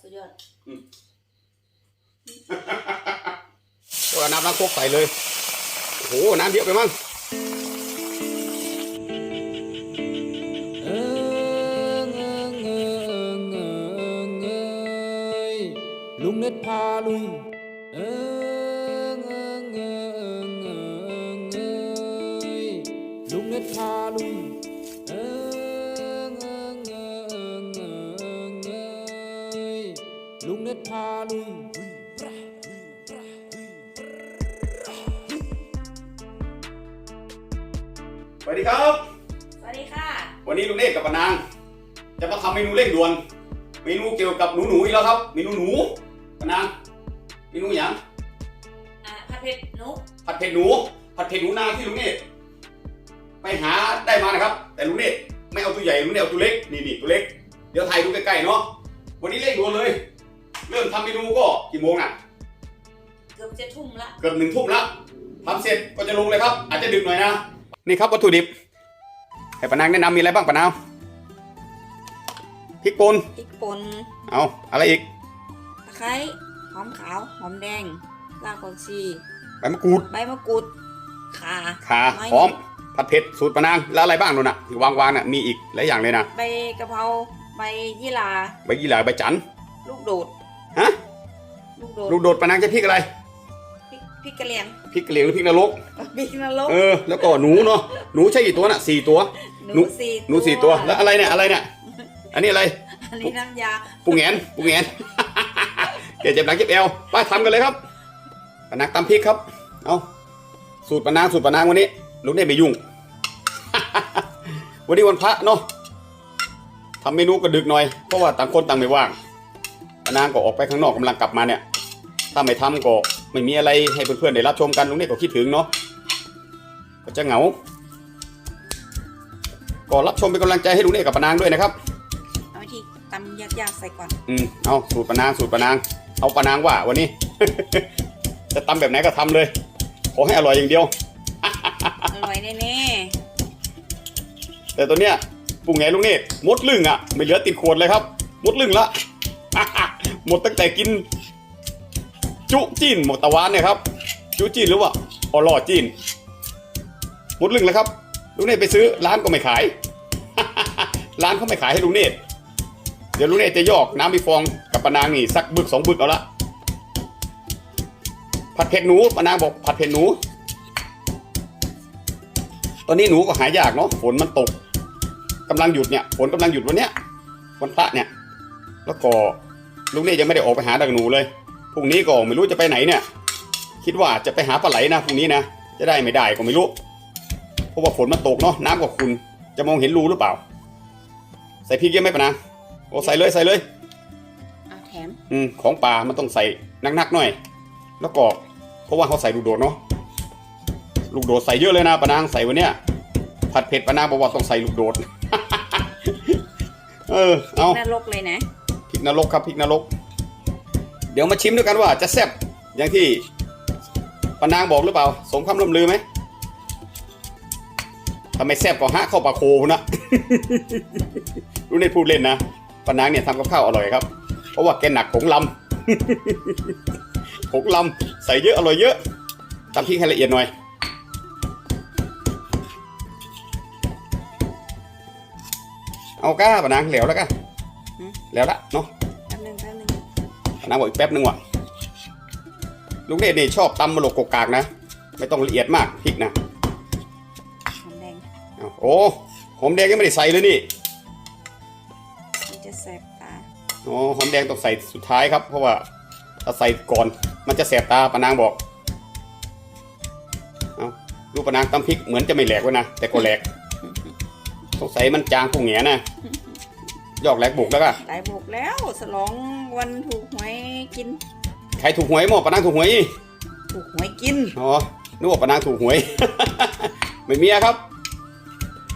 สุดยอดโอ้ยเอาน้ำล้างโคกใส่เลย โอ้โห น้ำเยอะไปมั้ง เอิงเอิงเอิงเอิงเอยลุงเน็ตพาลุย ลุงเน็ตพาลุยสวัสดีครับ สวัสดีค่ะ วันนี้ลุงเนกกับปานาง จะมาทำเมนูเร่งด่วน เมนูเกี่ยวกับหนูหนูๆอีกแล้วครับ เมนูหนูปานาง เมนูอย่างอ่าผัดเผ็ดหนูผัดเผ็ดหนู ผัดเผ็ดหนูนาที่ลุงเนกไปหาได้มานะครับ แต่ลุงเนกไม่เอาตัวใหญ่ลุงเนกเอาตัวเล็ก นี่นี่ตัวเล็ก เดี๋ยวถ่ายดูใกล้ๆเนาะ วันนี้เร่งด่วนเลย ริ่มทำเมนูก็กี่โมงน่ะเกือบจะทุ่มละเกือบหนึ่งทุ่มแล้วทำเสร็จก็จะลงเลยครับ อาจจะดึกหน่อยนะ นี่ครับวัตถุดิบ ให้ปานางแนะนำมีอะไรบ้างปานาวพริกป่นพริกป่นเอาอะไรอีกตะไคร้หอมขาวหอมแดงรากผักชีใบมะกรูดใบมะกรูดข่าข่าไม่หอมผัดเผ็ดสูตรปานางแล้วอะไรบ้างนู่นน่ะที่วางวางๆน่ะมีอีกหลายอย่างเลยนะใบกะเพราใบยี่หร่าใบยี่หร่าใบจันทร์ลูกโดด ฮะลูกโดดลูกโดดปานางจะพริกอะไรพริกพริกกระเหรี่ยงพริกกะเหรี่ยงหรือพริกนรก พริกนรก เออ แล้วก็หนูเนาะหนูใช่กี่ตัวน่ะสี่ตัวหนูสี่หนูสี่ตัวแล้วอะไรเนี่ยอะไรเนี่ยอันนี้อะไรอันนี้น้ำยาปูแงนปูแงนเกเจ็บหลังเจ็บเอวไปทำกันเลยครับปานักตำพริกครับ เอาสูตรปานางสูตรปานางวันนี้ลุงได้ไม่ยุ่ง วันนี้วันพระเนาะทำเมนูก็ดึกหน่อยเพราะว่าต่างคนต่างไม่ว่างปา นางก็ออกไปข้างนอกกำลังกลับมาเนี่ย ถ้าไม่ทำก็ไม่มีอะไรให้เพื่อนๆได้รับชมกันลุงเนี่ยก็คิดถึงเนาะก็จะเหงา ก็รับชมเป็นกำลังใจให้ลุงเนี่ยกับปานางด้วยนะครับเอาวิธีตำยากๆใส่ก่อนอืมเอาสูตรปะนางสูตรปะนาง เอาปะนางว่าวันนี้ จะตำแบบไหนก็ทำเลยขอให้อร่อยอย่างเดียวอร่อยแน่แต่ตัวเนี้ยปรุงไงลุงเนตรมดลึงอะ ไม่เหลือติดขวดเลยครับ มดลึงละ หมดตั้งแต่กิน จุจีนหมดตะวันเนี่ยครับ จุจีนหรือว่าออลอจีน หมดลึงแล้วครับลุงเนตไปซื้อร้านก็ไม่ขาย ร้านเขาไม่ขายให้ลุงเนตเดี๋ยวลุงเนตจะยอกน้ำมีฟองกับปนางนี่สักบึกสองบึกเอาละผัดเผ็ดหนูปนางบอกผัดเผ็ดหนู ตอนนี้หนูก็หายากเนาะฝนมันตกกำลังหยุดเนี่ยฝนกำลังหยุดวันเนี้ยวันพระเนี่ย แล้วก็ ลุงเนี่ยยังไม่ได้ออกไปหาดักหนูเลยพรุ่งนี้ก็ไม่รู้จะไปไหนเนี่ย คิดว่าจะไปหาปลาไหลนะพรุ่งนี้นะจะได้ไม่ได้ก็ไม่รู้เพราะว่าฝนมันตกเนาะน้ำก็คุณจะมองเห็นรูหรือเปล่า ใส่พริกเยอะไหมปะนะโอ้ใส่เลยใส่เลยๆอะแถมอืมของป่ามันต้องใส่นักๆหน่อย แล้วก็เพราะว่าเขาใส่ลูกโดดเนาะลูกโดดใส่เยอะเลยนะปะนางใส่วันเนี้ยผัดเผ็ดปะนางบอกว่าต้องใส่ลูกโดด เออเอา นรกเลยนะพ ริกนรกครับพริกนรก เดี๋ยวมาชิมด้วยกันว่าจะแซ่บอย่างที่ปนางบอกหรือเปล่า สมคำล่ำลือไหมถ้าไมแซ่บก็ฮะเข้าปากโคนะรู้ในพูดเล่นนะปนางเนี่ยทำกับข้าวอร่อยครับ เพราะว่าแกหนักผงลำผงลำใส่เยอะอร่อยเยอะตำพริกให้ละเอียดหน่อยเอาก้าปะนางเหลวแล้วก้า แล้วละเนาะแป๊บนึงแป๊บนึงปะนางบอกอีกแป๊บนึงว่ะลุงเดชนี่ชอบตำมะโลกกกากนะ ไม่ต้องละเอียดมากพริกนะหอมแดงเอาโอ้หอมแดงยังไม่ได้ใส่เลยนี่มันจะแสบตาอ๋อหอมแดงต้องใส่สุดท้ายครับ เพราะว่าถ้าใส่ก่อนมันจะแสบตาปะนางบอกเอาลูกปะนางตำพริกเหมือนจะไม่แหลกไว้นะแต่ก็แหลกสงสัยมันจางผู้เหงียนะ ยอกแหลกบุกแล้วก็ตายบุกแล้วสลองวันถูกหวยกิน ใครถูกหวยหมอปะนางถูกหวยอีถูกหวยกินอ๋อนึกว่าปะนางถูกหวย ไม่มีอะครับ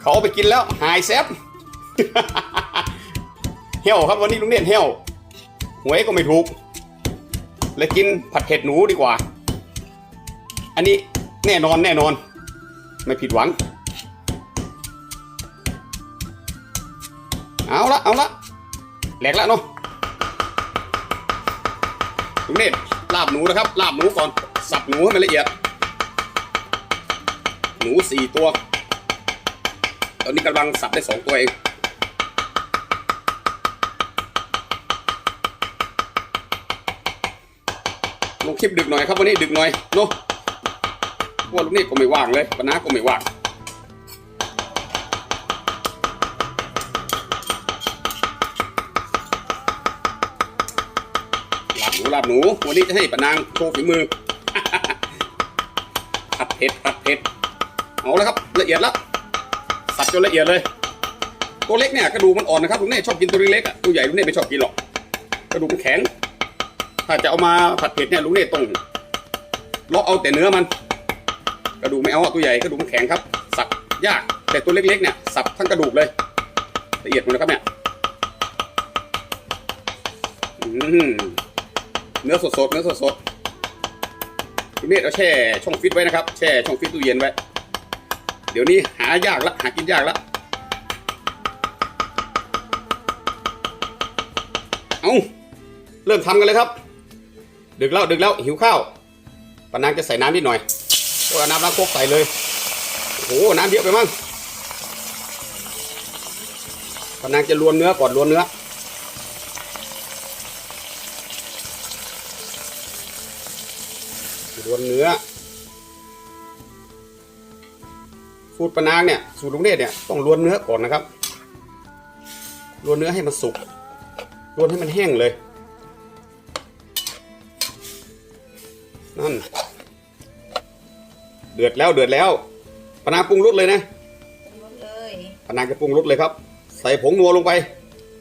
เขาเอาไปกินแล้วหายแซบเหี่ยวครับวันนี้ลุงเด่นเหี่ยวหวยก็ไม่ถูกเลยกินผัดเผ็ดหนูดีกว่า อันนี้แน่นอนแน่นอน ไม่ผิดหวัง เอาละเอาละแหลกละเนาะลุงเนตรลาบหนูนะครับ ลาบหนูก่อน สับหนูให้มันละเอียด หนูสี่ตัว ตอนนี้กำลังสับได้สองตัวเองลงคลิปดึกหน่อยครับวันนี้ดึกหน่อยเนาะว่าลุงเนตรก็ไม่ว่างเลยปนาก็ไม่ว่าง ลาบหนูลาบหนู วันนี้จะให้ปานางโชว์ฝีมือผัดเผ็ดผัดเผ็ดเอาแล้วครับ ละเอียดแล้วสับจนละเอียดเลย ตัวเล็กเนี่ยกระดูกมันอ่อนนะครับลุงเน่ชอบกินตัวเล็กๆอะตัวใหญ่ลุงเน่ไม่ชอบกินหรอกกระดูกมันแข็ง ถ้าจะเอามาผัดเผ็ดเนี่ยลุงเน่ต้องเลาะเอาแต่เนื้อมัน กระดูกไม่เอาตัวใหญ่กระดูกมันแข็งครับ สับยากแต่ตัวเล็กๆเนี่ยสับทั้งกระดูกเลยละเอียดหมดนะครับเนี่ย อืม เนื้อสดๆเนื้อสดๆคุณเมธเอาแช่ช่องฟิตไว้นะครับ แช่ช่องฟิตตู้เย็นไว้ เดี๋ยวนี้หายากละ หากินยากละเอาเริ่มทำกันเลยครับ ดึกแล้วดึกแล้วหิวข้าวปานางจะใส่น้ำนิดหน่อยก็น้ำล้างโคกใส่เลยโอ้โหน้ำเยอะไปมั้งปานางจะลวนเนื้อก่อนลวนเนื้อ วนเนื้อสูตรปะนางเนี่ยสูตรลุงเนตรเนี่ยต้องรวนเนื้อก่อนนะครับรวนเนื้อให้มันสุกรวนให้มันแห้งเลย นั่น เดือดแล้วเดือดแล้วปะนางปรุงรสเลยนะรสเลยปะนางจะปรุงรสเลยครับ ใส่ผงนัวลงไป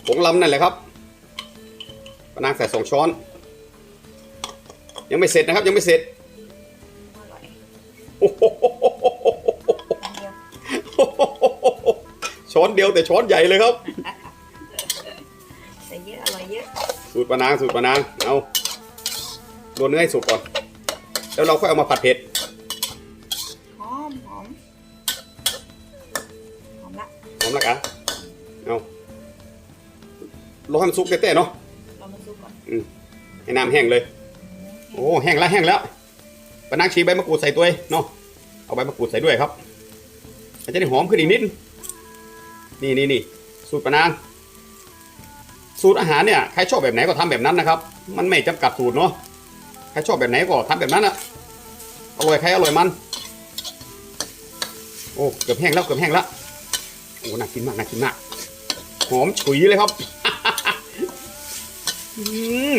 ผงลำนั่นแหละครับปะนางใส่สองช้อน ยังไม่เสร็จนะครับ ยังไม่เสร็จ ช้อนเดียวแต่ช้อนใหญ่เลยครับใส่เยอะอร่อยเยอะสูตรปะนางสูตรปะนางเอารวนเนื้อให้สุกก่อน แล้วเราค่อยเอามาผัดเผ็ดหอมหอมหอมละหอมละกะเอารอให้มันสุกเต้ๆเนาะเรามาซุปก่อนให้น้ำแห้งเลย โอ้แห้งแล้วแห้งแล้วปะนางชีใบมะกรูดใส่ตัวเองเนาะเอาใบมะกรูดใส่ด้วยครับมันจะได้หอมขึ้นอีกนิด นี่นี่นี่สูตรปะนาง สูตรอาหารเนี่ยใครชอบแบบไหนก็ทำแบบนั้นนะครับ มันไม่จำกัดสูตรเนาะใครชอบแบบไหนก็ทำแบบนั้นอะอร่อยใครอร่อยมัน โอ้เกือบแห้งแล้วเกือบแห้งแล้วโอ้น่ากินมากน่ากินมากหอมฉุยเลยครับอืม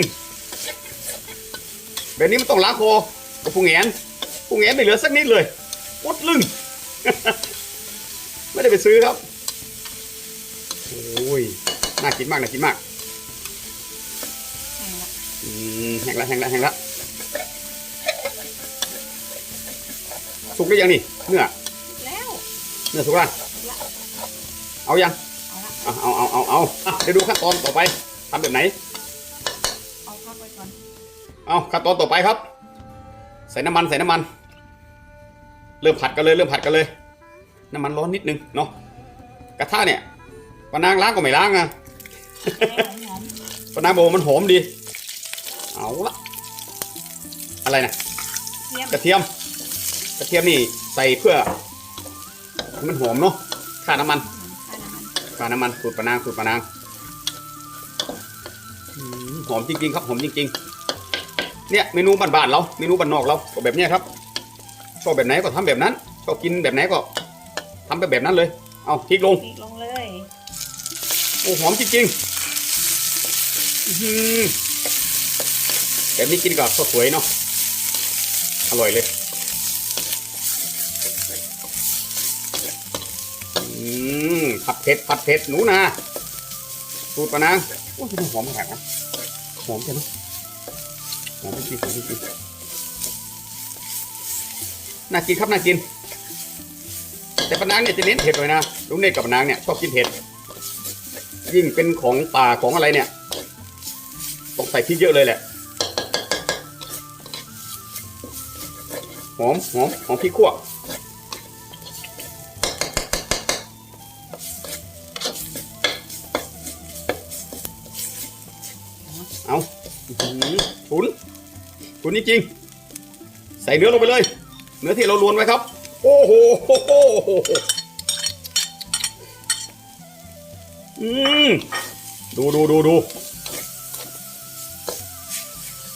แบบนี้มันต้องล้างคอกับผู้แงนผู้แงนไม่เหลือสักนิดเลยอดลึงไม่ได้ไปซื้อครับ โอ้ยน่ากินมากน่ากินมากแห้งละอืมแห้งแล้วแห้งแล้วแห้งแล้วสุกหรือยังนี่เนื้อแล้วเนื้อสุกแล้วละเอายังเอาละเอาเอาเอาเอาเอาอะเดี๋ยวดูขั้นตอนต่อไปทำแบบไหนเอาพักไว้ก่อนเอาขั้นตอนต่อไปครับ ใส่น้ำมันใส่น้ำมัน เริ่มผัดกันเลยเริ่มผัดกันเลย น้ำมันร้อนนิดนึงเนาะกระทะเนี่ย ปานางล้างก็ไม่ล้างอะหอมปานางบอกว่ามันหอมดี เอาละอะไรนะๆเทียมกระเทียม กระเทียมนี่ใส่เพื่อให้มันหอมเนาะค่าน้ำมันข้าวน้ำมันค่าน้ำมันสูตรปานางสูตรปานางอืมหอมจริงๆครับหอมจริงๆ เนี่ยเมนูบ้านๆเราเมนูบ้านนอกเราก็แบบเนี้ยครับชอบแบบไหนก็ทำแบบนั้นชอบกินแบบไหนก็ทำไปแบบนั้นเลย เอาพริกลงพริกลงเลย โอ้หอมจริงๆแบบนี้กินกับข้าวสวยเนาะ อร่อยเลย อืมผัดเผ็ดผัดเผ็ดหนูนาสูตรปะนางโอ้ยมันหอมขนาดนั้นหอมจังนะหอมจริงๆหอมจริงน่ากินครับน่ากิน แต่ปะนางเนี่ยจะเน้นเผ็ดหน่อยนะลุงเนตกับปะนางเนี่ยชอบกินเผ็ด ยิ่งเป็นของป่าของอะไรเนี่ยต้องใส่พริกเยอะเลยแหละหอมหอมหอมพริกขั่วเอาหุนตัวนี้จริงใส่เนื้อลงไปเลย เนื้อที่เราลวนไว้ครับ โอ้โห อ้โหอืมดูดูดูดู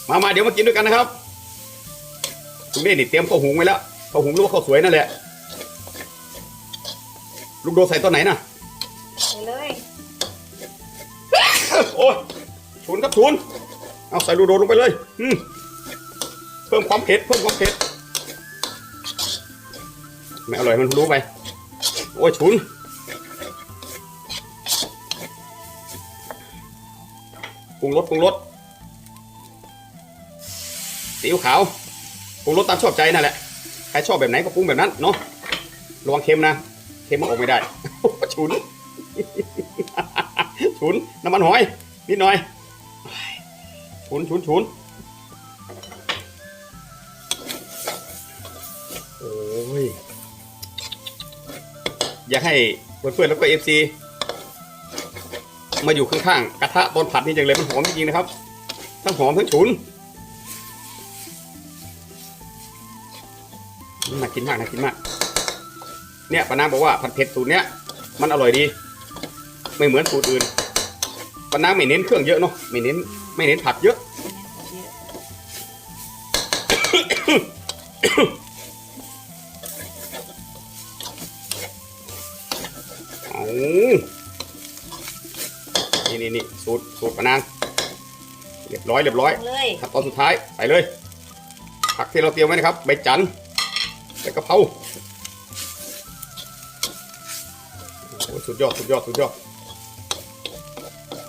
มามาเดี๋ยวมากินด้วยกันนะครับตรงนี้นี่เตรียมข้าวหุงไว้แล้วข้าวหุงหรือว่าข้าวสวยนั่นแหละ ลูกโดดใส่ตอนไหนน่ะไปเลย โอ้ยชุนครับชุนเอาใส่ลูกโดดลงไปเลย อืมเพิ่มความเผ็ดเพิ่มความเผ็ดไม่อร่อยมันรู้ไป โอ้ยชุน ปรุงรสปรุงรสซีอิ๊วขาวปรุงรสตามชอบใจนั่นแหละ ใครชอบแบบไหนก็ปรุงแบบนั้นเนาะ ระวังเค็มนะ เค็มมันออกไม่ได้ชุน ฉุน น้ำมันหอย นิดหน่อย ฉุนฉุนฉุนโอ้ย อยากให้เพื่อนๆแล้วก็เอฟซี มาอยู่ข้างๆกระทะตอนผัดนี่จังเลยมันหอมจริงๆนะครับ ทั้งหอมทั้งฉุนน่ากินมากน่ากินมาก เนี่ยป้านาบอกว่าผัดเผ็ดสูตรเนี้ยมันอร่อยดี ไม่เหมือนสูตรอื่นป้านาไม่เน้นเครื่องเยอะเนาะไม่เน้นไม่เน้นผักเยอะ สูตรสูตรปานางเรียบร้อยเรียบร้อยลงเลยขั้นตอนสุดท้ายใส่เลย ผักที่เราเตรียมไว้นะครับ ใบจันทร์ใบกะเพราโอ้โหสุดยอดสุดยอดสุดยอด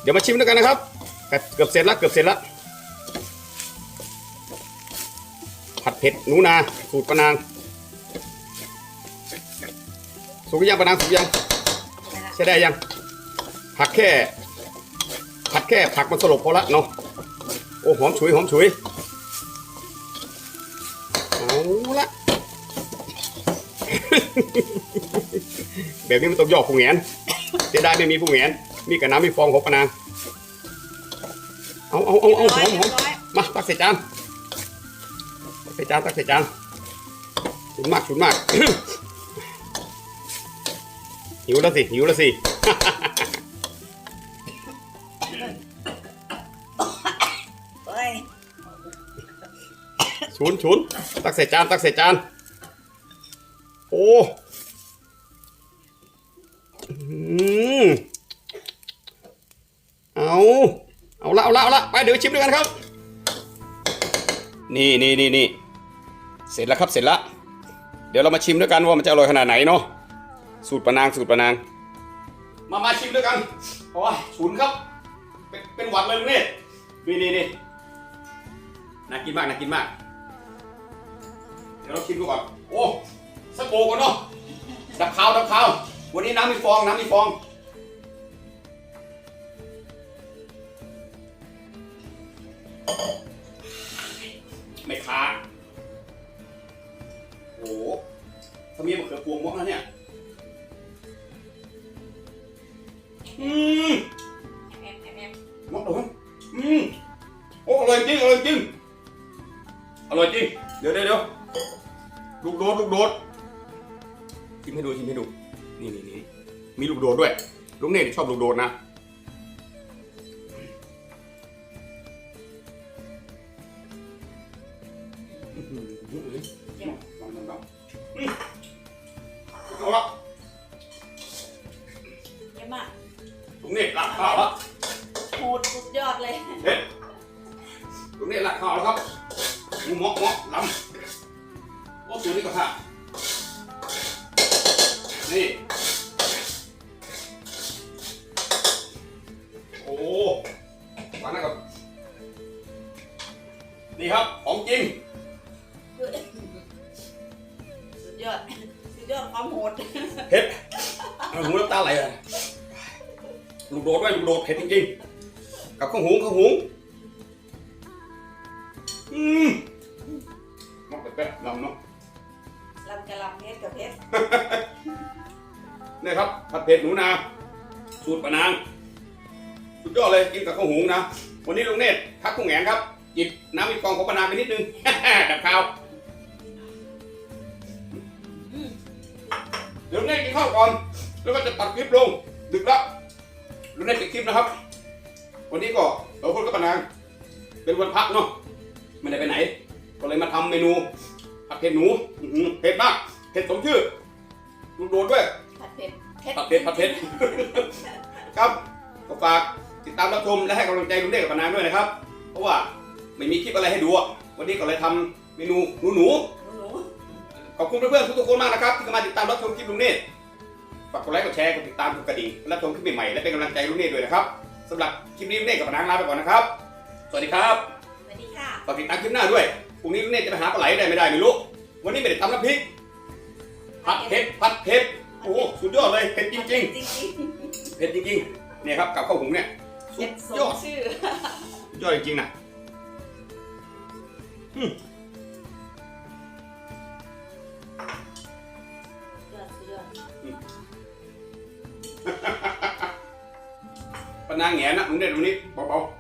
เดี๋ยวมาชิมด้วยกันนะครับ เกือบเสร็จแล้วเกือบเสร็จแล้วผัดเผ็ดหนูนาสูตรปานางสุกหรือยังปานางสุกหรือยังไปละใช้ได้ยังผักแค่ ผัดแค่ผักมันสลบพอละเนาะโอ้หอมฉุยหอมฉุยเอาละ แบบนี้มันต้องยอกผู้แหงนเสียดายไม่มีผู้แหงนมีกับน้ำมีฟองของปะนางเอาเอาเอาเอาหอมหอมเรียบร้อยมาตักใส่จานตักใส่จานตักใส่จานฉุนมากฉุนมากหิวแล้วสิหิวแล้วสิ ฉุนฉุนตักใส่จานตักใส่จาน โอ้เอาเอาละเอาละเอาละไปเดี๋ยวชิมด้วยกันครับ นี่นี่นี่นี่เสร็จแล้วครับเสร็จแล้วเดี๋ยวเรามาชิมด้วยกันว่ามันจะอร่อยขนาดไหนเนาะสูตรปะนางสูตรปะนาง มามาชิมด้วยกันโอ้ยฉุนครับ เป็นเป็นหวัดเลยนี่นี่นี่น่ากินมากน่ากินมาก ดี๋ยวเราชิมดูก่อนโอ้สักก่อนเนาะดับขาวดับขาววันนี้น้ำมีฟองน้ำมีฟองไม่ค้าโอ้โหถ้ามีมะเขือพวงมอกแล้วเนี่ยอืมแอมแอมแอมมอกเหรออืมโอ้อร่อยจริงอร่อยจริงอร่อยจริงเดี๋ยวเดี๋ยว ลูกโดดลูกโดดชิมให้ดูชิมให้ดู นี่นี่นี่มีลูกโดดด้วย ลุงเน่ชอบลูกโดดนะอื้อหือลองลองลองอืมเอาละเยี่ยมมากลุงเน่รักข้าวละ นี่ครับของจริง สุดยอด สุดยอดความโหดเผ็ดเอาหูน้ำตาไหลเลยลูกโดดด้วยลูกโดดเผ็ดจริงๆ กับข้าวหุงข้าวหุงอืมนอกแต่แป๊ะลำเนาะลำกะลำเพชรกับเพชรนี่ครับผัดเผ็ดหนูนา สูตรปะนาง สุดยอดเลยกินกับข้าวหุงนะ วันนี้ลุงเนตรพักกุ้งแหงครับ จิบน้ำอีกกองของปานางไปนิดนึง ดับข้าวเดี๋ยวเน่กินข้าวก่อน แล้วก็จะตัดคลิปลง ดึกแล้วเดี๋ยวเน่ปิดคลิปนะครับ วันนี้ก็เราคนกับปานางเป็นวันพักเนาะไม่ได้ไปไหน ก็เลยมาทำเมนูผัดเผ็ดหนูอื้อหือเผ็ดมากเผ็ดสมชื่อลูกโดดด้วยผัดเผ็ดผัดเผ็ดผัดเผ็ดครับก็ฝากติดตามรับชมและให้กำลังใจลุงเด็กกับปานางด้วยนะครับ เพราะว่า ไม่มีคลิปอะไรให้ดูอะวันนี้ก็เลยทำเมนูหนูหนูหนูๆขอบคุณเพื่อนๆทุกๆคนมากนะครับที่เข้ามาติดตามรับชมคลิปลุงเนตฝากกดไลค์กดแชร์กดติดตามกดกระดิ่งและรับชมคลิปใหม่ๆและเป็นกำลังใจลุงเนตด้วยนะครับสำหรับคลิปนี้ลุงเนตกับปานางลาไปก่อนนะครับสวัสดีครับสวัสดีค่ะ ฝากติดตามคลิปหน้าด้วยพรุ่งนี้ลุงเนตจะไปหาปลาไหลได้ไม่ได้ไม่รู้วันนี้ไม่ได้ตำน้ำพริกผัดเผ็ดผัดเผ็ดโอ้โหสุดยอดเลยเผ็ดจริง จริงๆเผ็ดจริงๆเนี่ยครับกับข้าวหุงเนี่ยๆสุเผ็ดดสยอมดชื่อสุดยอดจริงๆนะอืม ยอดสุดยอดปนางแหงนะลุงเด็ดตรงนี้เบาๆ